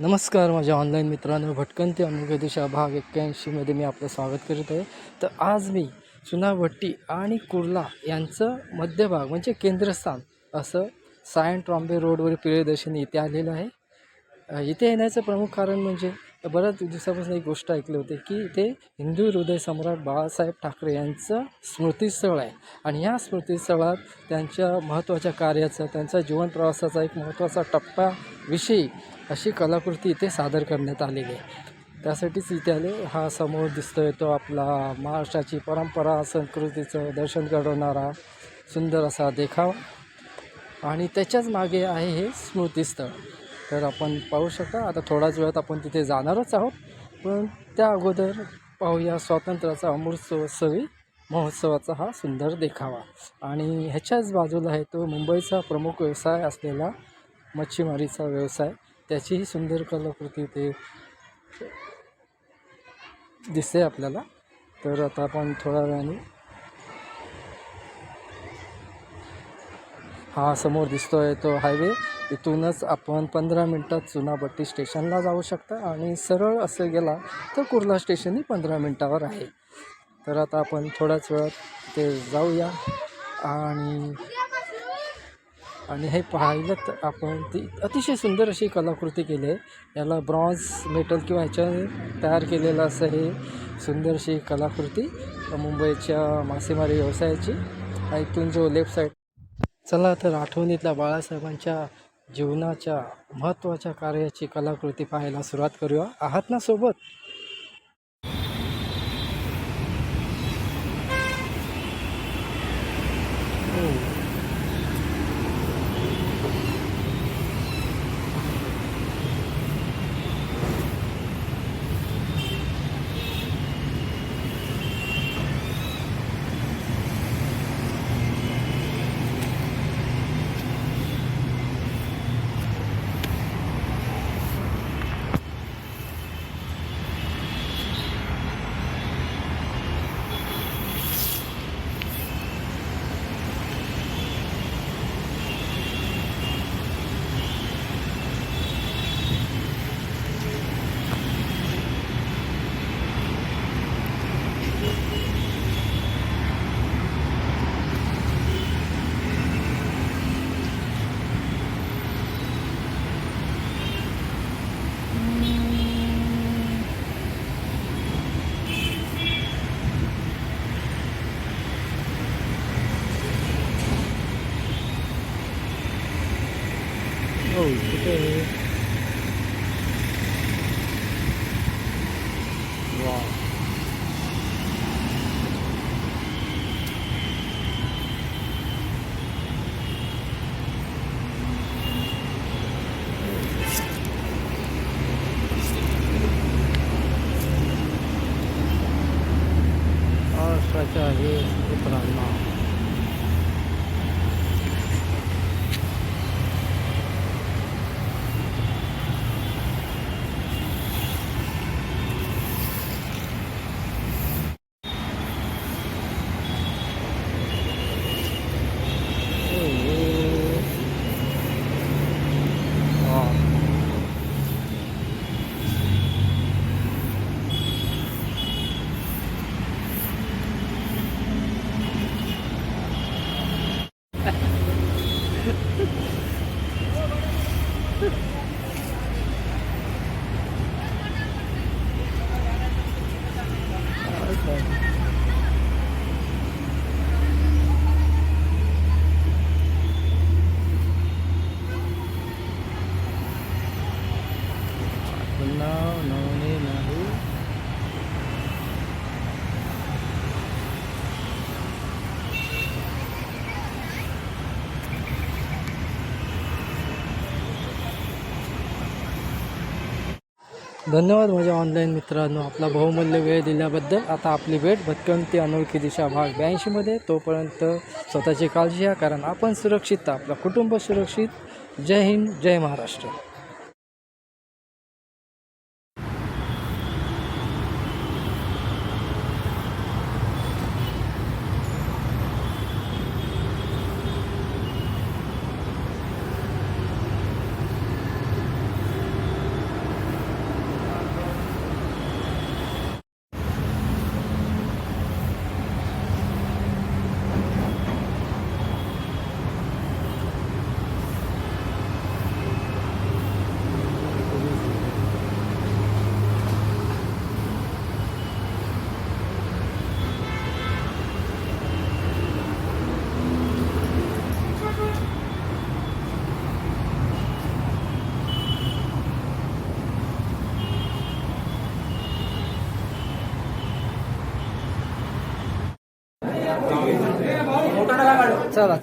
नमस्कार माझ्या ऑनलाईन मित्रांनो भटकंती अनुभव भाग एक्क्याऐंशीमध्ये मी आपलं स्वागत करीत आहे. तर आज मी चुनाभट्टी आणि कुर्ला यांचं मध्यभाग म्हणजे केंद्रस्थान असं सायन ट्रॉम्बे रोडवर प्रियदर्शनी इथे आलेलं आहे. इथे येण्याचं प्रमुख कारण म्हणजे बऱ्याच दिवसापासून एक गोष्ट ऐकली होती की इथे हिंदू हृदय सम्राट बाळासाहेब ठाकरे यांचं स्मृतीस्थळ आहे. आणि या स्मृतीस्थळात त्यांच्या महत्त्वाच्या कार्याचा त्यांचा जीवन प्रवासाचा एक महत्त्वाचा टप्प्याविषयी अशी कलाकृती इथे सादर करण्यात आलेली आहे. त्यासाठीच इथे आले हा समोर दिसतोय तो आपला महाराष्ट्राची परंपरा संस्कृतीचं दर्शन घडवणारा सुंदर असा देखावा. आणि त्याच्याच मागे आहे हे स्मृतीस्थळ. तर आपण पाहू शकता आता थोड्याच वेळात आपण तिथे जाणारच आहोत. पण त्या अगोदर पाहूया स्वातंत्र्याचा अमृतोत्सवी महोत्सवाचा हा सुंदर देखावा. आणि ह्याच्याच बाजूला आहे तो मुंबईचा प्रमुख व्यवसाय असलेला मच्छीमारीचा व्यवसाय. त्याचीही सुंदर कलाकृती ते दिसते आपल्याला. तर आता आपण थोड्या वेळाने हा समोर दिसतोय तो हायवे. इथूनच आपण पंधरा मिनटात चुनाभट्टी स्टेशनला जाऊ शकता आणि सरळ असं गेला तर कुर्ला स्टेशनही पंधरा मिनटावर आहे. तर आता आपण थोड्याच वेळात ते जाऊया आणि आणि हे पाहिलं तर आपण ती अतिशय सुंदर अशी कलाकृती केली आहे. याला ब्रॉन्झ मेटल किंवा ह्याच्याने तयार केलेलं असं हे सुंदरशी कलाकृती मुंबईच्या मासेमारी व्यवसायाची. आणि इथून जो लेफ्ट साईड चला तर आठवणीतल्या बाळासाहेबांच्या जीवनाच्या महत्त्वाच्या कार्याची कलाकृती पाहायला सुरुवात करूया. आहात ना सोबत हो. हो कुठे आहे वा महाराष्ट्राच्या हे मित्रांना. पुन्हा नवणे नाही. धन्यवाद माझ्या ऑनलाईन मित्रांनो. आपला बहुमूल्य वेळ दिल्याबद्दल. आता आपली भेट भटकंती अनोळखी दिशा भाग ब्याऐंशीमध्ये तोपर्यंत स्वतःची काळजी घ्या कारण आपण सुरक्षित आपलं कुटुंब सुरक्षित. जय हिंद जय महाराष्ट्र. चला